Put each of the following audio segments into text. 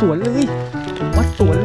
สวนเลยวัดสวน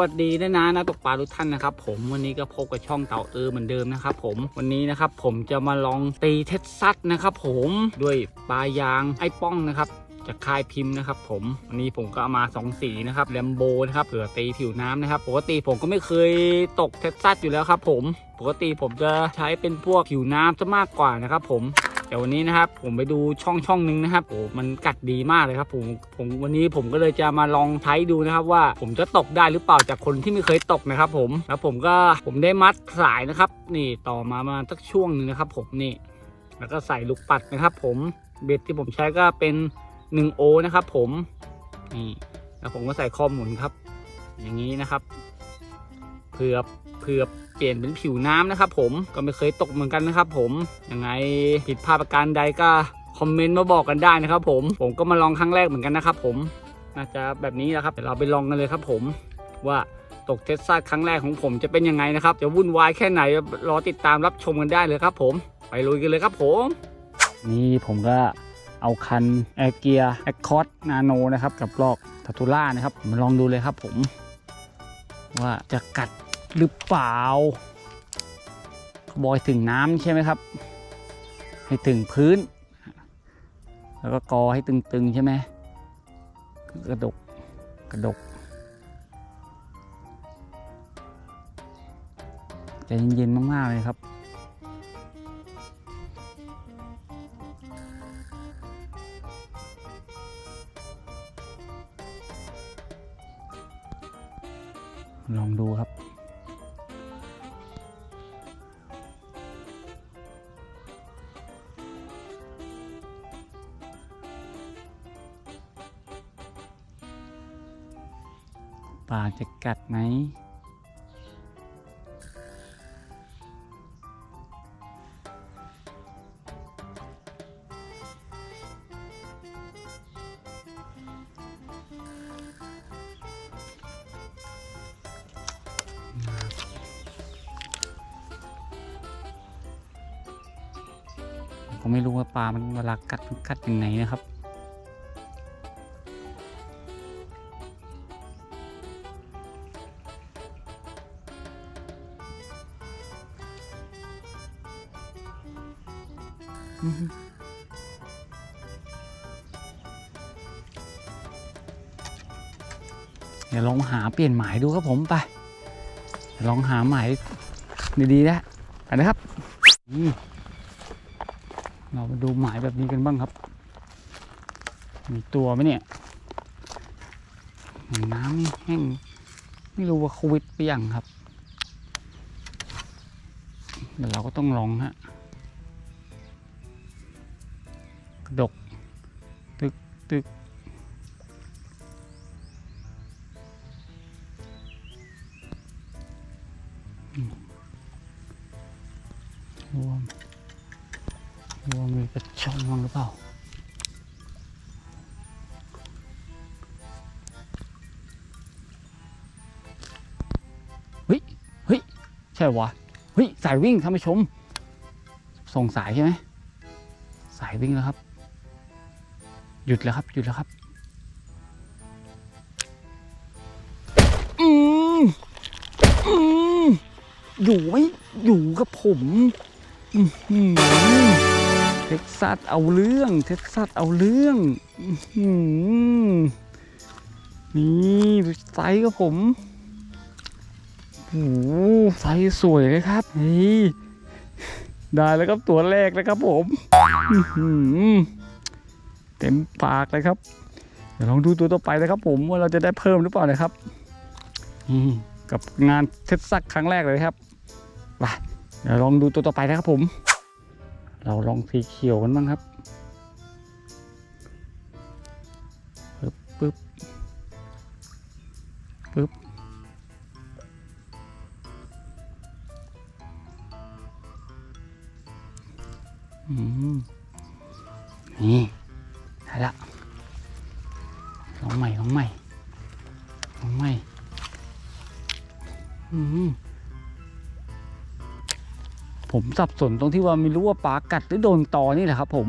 วัสดีด้วยนะนะตกปลาทุกท่านนะครับผมวันนี้ก็พบกับช่องเต่าเออเหมือนเดิมนะครับผมวันนี้นะครับผมจะมาลองตีเท็ดซัสนะครับผมด้วยปลายางไอ้ป้องนะครับจากค่ายพิมพ์นะครับผมวันนี้ผมก็เอามาสองสีนะครับแลมโบนะครับเผื่อตีผิวน้ำนะครับปกติผมก็ไม่เคยตกเท็ดซัสอยู่แล้วครับผมปกติผมจะใช้เป็นพวกผิวน้ำซะมากกว่านะครับผม แต่วันนี้นะครับผมไปดูช่องช่องหนึ่งนะครับโอ้มันกัดดีมากเลยครับผมผมวันนี้ผมก็เลยจะมาลองใช้ดูนะครับว่าผมจะตกได้หรือเปล่าจากคนที่ไม่เคยตกนะครับ ผมแล้วผมก็ผมได้มัดสายนะครับ นี่ต่อมามาสักช่วงหนึ่งนะครับ ผมนี่ แล้วก็ใส่ลูกปัดนะครับ ผมเบ็ดที่ผมใช้ก็เป็น1โอนะครับผมนี่แล้วผมก็ใส่ข้อหมุนครับ อย่างนี้นะครับเผื่อ เผื่อเปลี่ยนเป็นผิวน้ำนะครับผมก็ไม่เคยตกเหมือนกันนะครับผมยังไงผิดพลาดประการใดก็คอมเมนต์มาบอกกันได้นะครับผมผมก็มาลองครั้งแรกเหมือนกันนะครับผมน่าจะแบบนี้แหละครับเดี๋ยวเราไปลองกันเลยครับผมว่าตกเทสซาครั้งแรกของผมจะเป็นยังไงนะครับจะวุ่นวายแค่ไหนรอติดตามรับชมกันได้เลยครับผมไปลุยกันเลยครับผม นี่ผมก็เอาคันแอร์เกียร์แอคคอร์ดนาโนนะครับกับลอกทัตูล่านะครับมาลองดูเลยครับผม ว่าจะกัด หรือเปล่าบอยถึงน้ำใช่ไหมครับ ให้ถึงพื้น แล้วก็กอให้ตึงๆใช่ไหมกระดกกระดกใจเย็นๆมากๆเลยครับลองดูครับ จะกัดไหม ผมก็ไม่รู้ว่าปลามันเวลากัดมันกัดยังไงนะครับ เดี๋ยวลองหาเปลี่ยนหมายดูครับผมไปลองหาหมายดีๆนะไปนะครับเรามาดูหมายแบบนี้กันบ้างครับ มีตัวไหมเนี่ยน้ำนี่แห้งไม่รู้ว่าโควิดไปยังครับเดี๋ยวเราก็ต้องลองฮะกระดกตึกตึก ว่ามีกระช่องบ้างหรือเปล่าเฮ้ยเฮ้ยใช่วะเฮ้ยสายวิ่งท่านผู้ชม ส่งสายใช่ไหมสายวิ่งแล้วครับ หยุดแล้วครับ หยุดแล้วครับอืมอืมอยู่ไหมอยู่กับผม อือหือเท็กซัสเอาเรื่อง เท็กซัสเอาเรื่องนี่ดูไซส์กับผมโอ้ไซส์สวยเลยครับนี่ได้แล้วครับตัวแรกนะครับผมเต็มปากเลยครับ เดี๋ยวลองดูตัวต่อไปนะครับ ผมว่าเราจะได้เพิ่มหรือเปล่านะครับกับงานเท็กซัสครั้งแรกเลยครับไปเดี๋ยวลองดูตัวต่อไปนะครับผม เราลองสีเขียวกันบ้างครับปึ๊บปึ๊บปึ๊บอืมนี่ได้ละลองใหม่ลองใหม่ลองใหม่ อืม ผมสับสนตรงที่ว่าไม่รู้ว่าปลากัดหรือโดนตอนี่แหละครับ ผม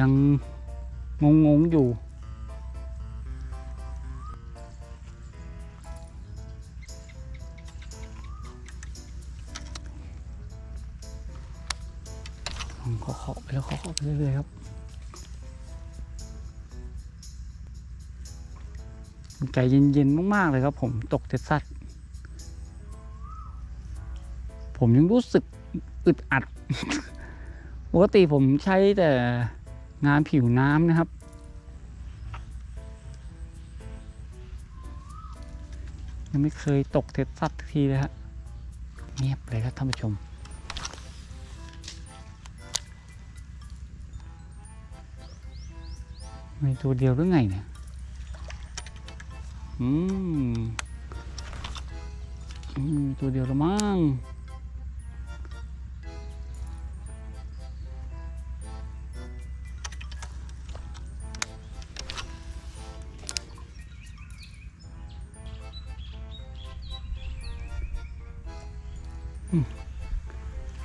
ยังงงๆอยู่ลอเคาะๆไปแล้วเคาะๆไปเรื่อยๆครับใจเย็นๆมากๆเลยครับผมตกเท็ดซัด ผมยังรู้สึกอึดอัด ปกติผมใช้แต่งานผิวน้ำนะครับ ยังไม่เคยตกเท็ดซัดสักทีเลยฮะเงียบเลยครับท่านผู้ชมมีตัวเดียวหรือไงเนี่ย อืมอืมตัวเดียวละมั้ง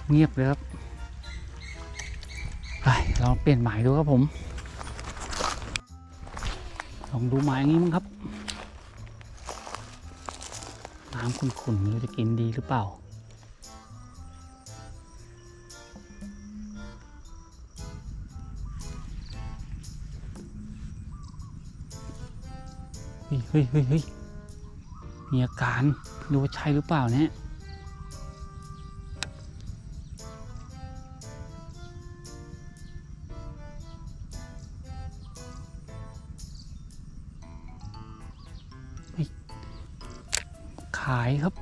เงียบเลยครับไปลองเปลี่ยนหมายดูครับผม ลองดูหมายอย่างนี้มั้งครับ น้ำขุ่นๆไม่รู้จะกินดีหรือเปล่า เฮ้ยเฮ้ยเฮ้ยเฮ้ยมีอาการไม่รู้ว่าใช่หรือเปล่าเนี่ย ครับ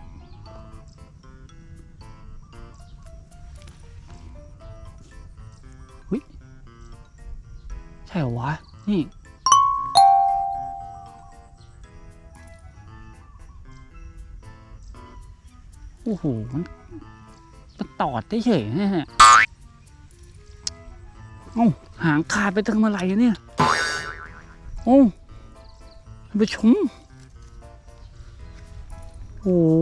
หุยใช่เหรอวะ นี่ โอ้โห มันมันตอดได้เฉยนะฮะเอ้าหางขาดไปตั้งมื่อไหร่เนี่ย โอ้ท่านผู้ชม โอ้โห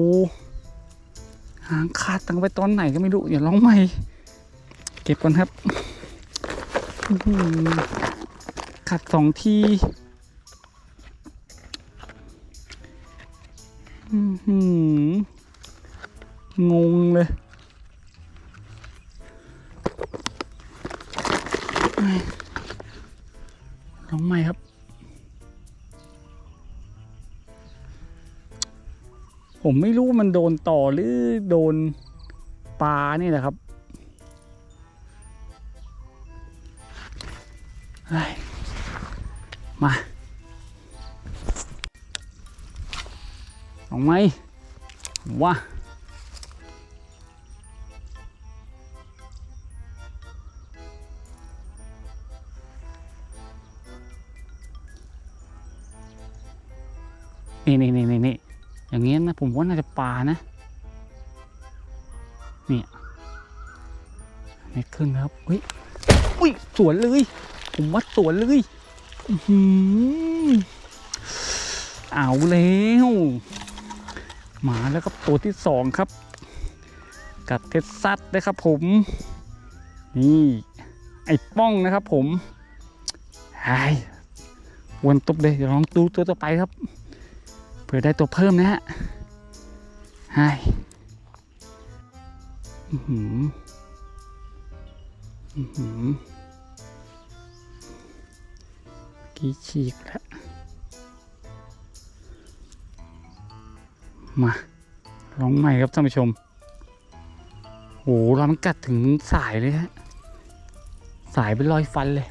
หางขาดตั้งไปตอนไหนก็ไม่รู้อย่าร้องใหม่ เก็บก่อนครับขัดสองที ผมไม่รู้มันโดนต่อหรือโดนปลานี่แหละครับมาเอาไหมว่า นะผมว่าน่าจะปลานะเนี่ยไม่ขึ้นครับเฮ้ยอุ้ยสวนเลย ผมวัดสวนเลยอือหือเอาแล้วมาแล้วครับตัวที่สองครับ กัดเท็ดซัดนะครับผม นี่ ไอ้ป้องนะครับผมไอ้วนตุบเลยเดี๋ยวลองดูตัวต่อไปครับ เผื่อได้ตัวเพิ่มนะฮะ ไฮอือหืออือหือกี้ฉีกแล้ว มาลองใหม่ครับท่านผู้ชมโหเรามันกัดถึงสายเลยฮะ สายเป็นรอยฟันเลย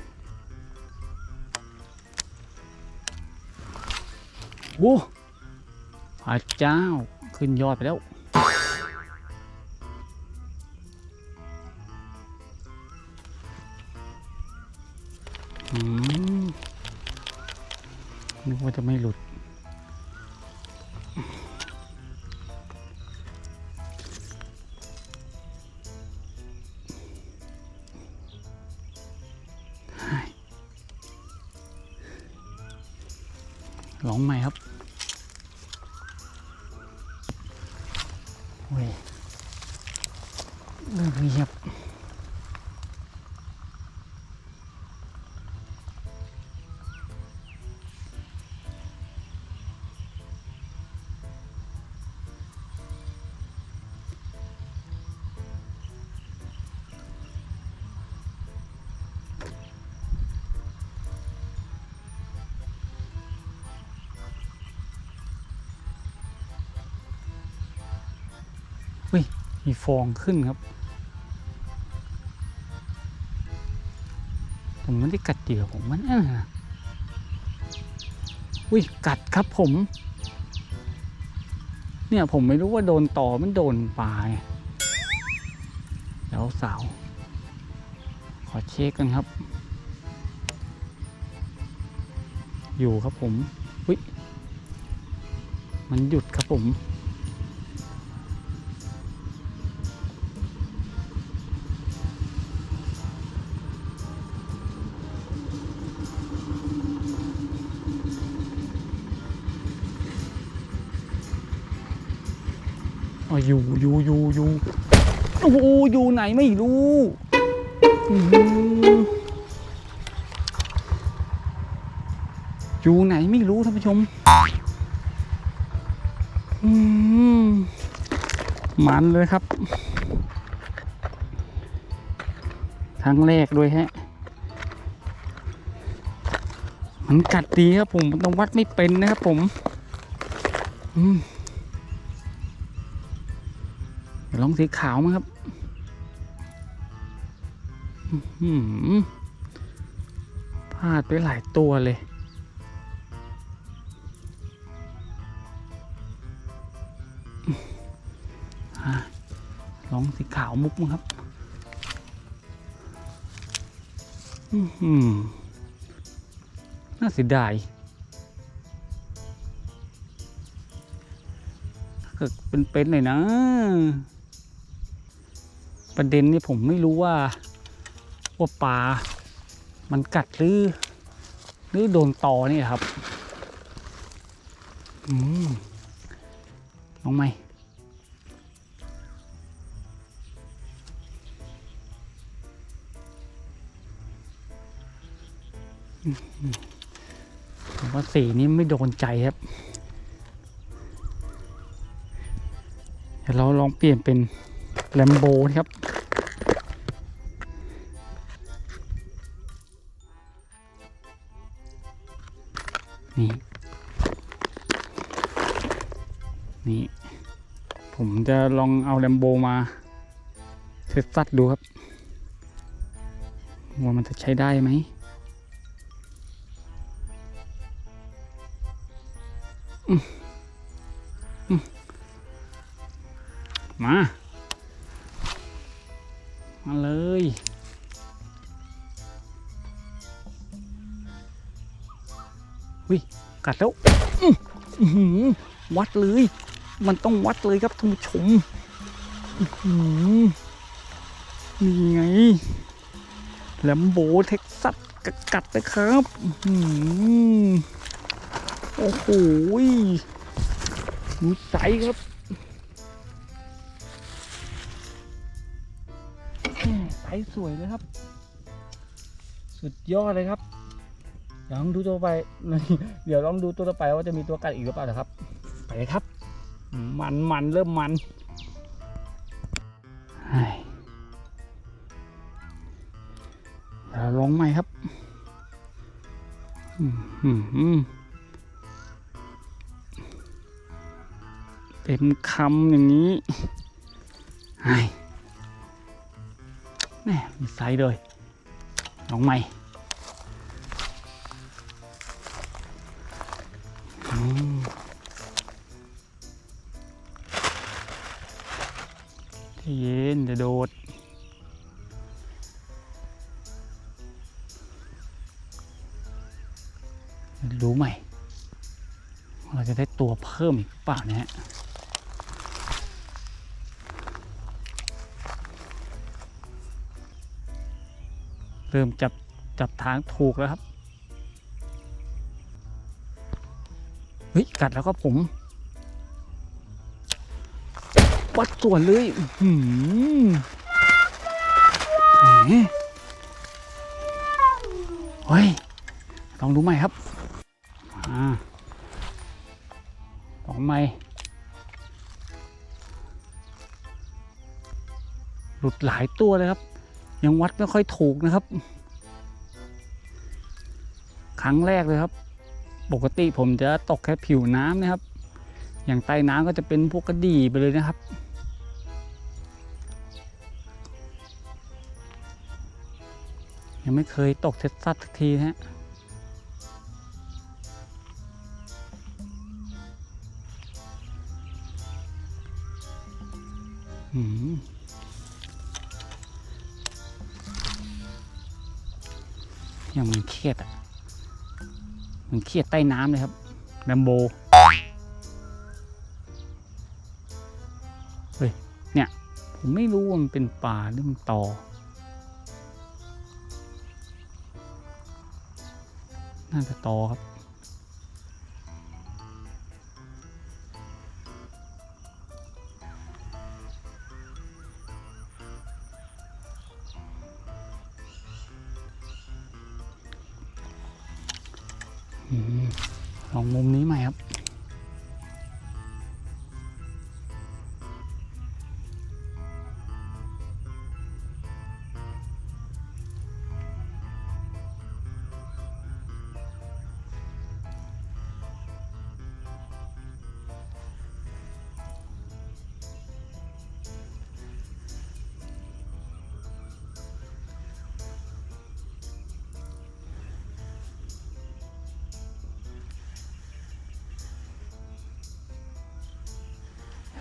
โอ้พระเจ้า ขึ้นยอดไปแล้ว เริ่มเงียบมีฟองขึ้นครับ ไม่ได้กัดเหยื่อผมมันอะอุ้ยกัดครับผม เนี่ยผมไม่รู้ว่าโดนต่อมันโดนปลายแล้วสาว ขอเช็คกันครับ อยู่ครับผมอุ้ยมันหยุดครับผม อ๋ออยู่อยู่อยู่อยู่โอ้โหอยู่ไหนไม่รู้อยู่ไหนไม่รู้ท่านผู้ชมมมันเลยครับครั้งแรกด้วยฮะ มันกัดดีครับผมต้องวัดไม่เป็นนะครับผม อืม ลองสีขาวมั้งครับพลาดไปหลายตัวเลย ลองสีขาวมุกมั้งครับน่าเสียดายถ้าเกิดเป็นๆหน่อยนะ ประเด็นนี่ผมไม่รู้ว่าว่าปลา มันกัดหรือหรือโดนตอนี่ครับอืมลองไหมอืมอืมผมว่าสีนี้ไม่โดนใจครับ เดี๋ยวเราลองเปลี่ยนเป็น แลมโบครับ นี่ นี่ ผมจะลองเอาแลมโบมาเทสซัดดูครับ ว่ามันจะใช้ได้ไหมมา มาเลย วิกัดแล้วอื้ออื้อหือวัดเลย มันต้องวัดเลยครับท่านผู้ชมอื้อหือนี่ไงแลมโบเท็กซัสกกัดนะครับอื้อหือโอ้โหดูใจครับ แม่ไซส์สวยเลยครับ สุดยอดเลยครับเดี๋ยวลองดูตัวไป เดี๋ยวลองดูตัวต่อไปว่าจะมีตัวกัดอีกหรือเปล่านะครับ ไปเลยครับ มันมันเริ่มมันเดี๋ยวลองใหม่ครับเต็มคำอย่างนี้ไอ้ แม่มีไซส์เลยลองใหม่อืมใจเย็นจะโดดรู้ใหม่ เราจะได้ตัวเพิ่มอีกเปล่าเนี่ยฮะ เริ่มจับจับทางถูกแล้วครับ เฮ้ย กัดแล้วก็ผม วัดส่วนเลยหืมแหมเฮ้ย ลองดูใหม่ครับอ่าลองใหม่หลุดหลายตัวเลยครับ ยังวัดไม่ค่อยถูกนะครับ ครั้งแรกเลยครับ ปกติผมจะตกแค่ผิวน้ำนะครับ อย่างใต้น้ำก็จะเป็นพวกกระดี่ไปเลยนะครับยังไม่เคยตกเท็ดซัดสักทีนะฮะ ยังมันเครียดอะมันเครียดใต้น้ำเลยครับแลมโบเฮ้ยเนี่ย ผมไม่รู้ว่ามันเป็นป่าหรือมันตอน่าจะตอครับ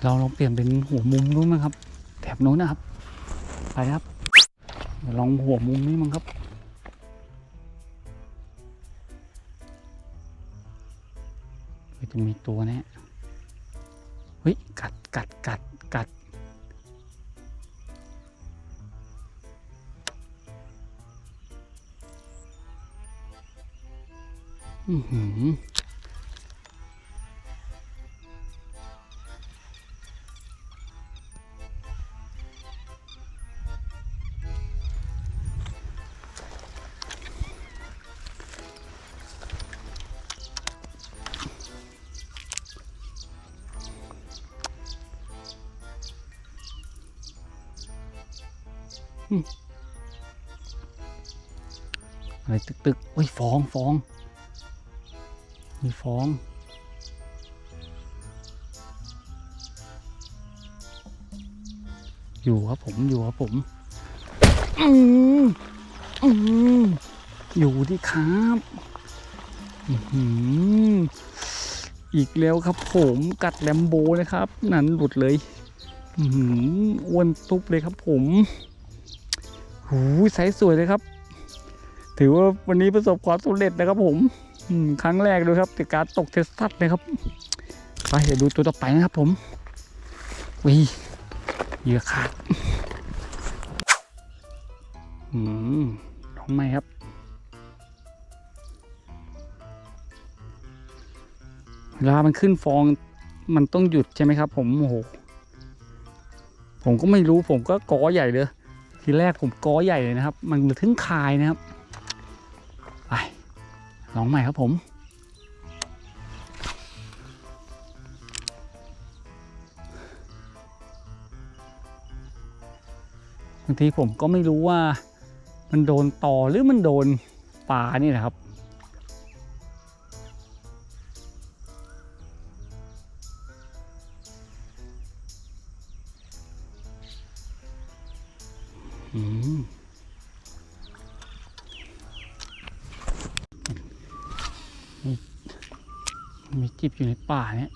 เราลองเปลี่ยนเป็นหัวมุมนู้นมั้งครับ แถบนู้นนะครับ ไปครับลองหัวมุมนี้มั้งครับจะมีตัวแน่เฮ้ย กัดกัดกัดกัด อือหือ อะไรตึกตึกโอ้ยฟองฟองมีฟอง อยู่ครับผมอยู่ครับผม อืมอืมอยู่ที่ครับอื้อหืออีกแล้วครับผมกัดแลมโบนะครับ นั่นหลุดเลยอื้อหืออ้วนตุ๊บเลยครับผมหูยไซส์สวยเลยครับ ถือว่าวันนี้ประสบความสำเร็จนะครับผมครั้งแรกเลยครับในการตกเทสซัดนะครับ ไปเดี๋ยวดูตัวต่อไปนะครับผมวิเหยื่อขาดอืมท้องไหมครับ เวลามันขึ้นฟองมันต้องหยุดใช่ไหมครับ ผมโอ้โหผมก็ไม่รู้ผมก็กอใหญ่เลยทีแรกผมกอใหญ่เลยนะครับ มันถึงคายนะครับ ลองใหม่ครับผม บางทีผมก็ไม่รู้ว่ามันโดนต่อหรือมันโดนปลานี่นะครับอืม มีจิบอยู่ในป่าเนี่ย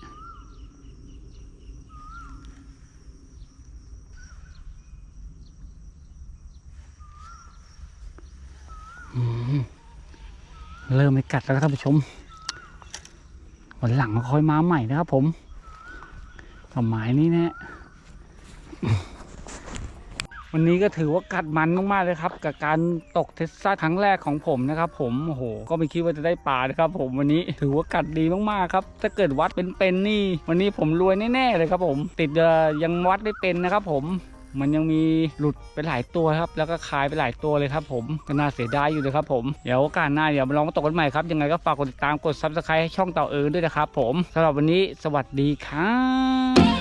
เริ่มไม่กัดแล้วครับท่านผู้ชม วันหลังค่อยมาใหม่นะครับผมกับไม้นี้เนะี่ย วันนี้ก็ถือว่ากัดมันมากๆเลยครับ กับการตกเทสซาครั้งแรกของผมนะครับ ผมโอ้โหก็ไม่คิดว่าจะได้ปลานะครับ ผมวันนี้ถือว่ากัดดีมากๆครับ ถ้าเกิดวัดเป็นๆนี่ วันนี้ผมรวยแน่ๆเลยครับ ผม ติดยังวัดได้เป็นนะครับ ผมมันยังมีหลุดไปหลายตัวครับ แล้วก็คายไปหลายตัวเลยครับ ผมก็น่าเสียดายอยู่เลยครับ ผมเดี๋ยวโอกาสหน้าเดี๋ยวมาลองมาตกกันใหม่ครับยังไงก็ฝากกดติดตามกดซับสไครต์ให้ช่องเต่าเอิญด้วยนะครับ ผมสำหรับวันนี้สวัสดีครับ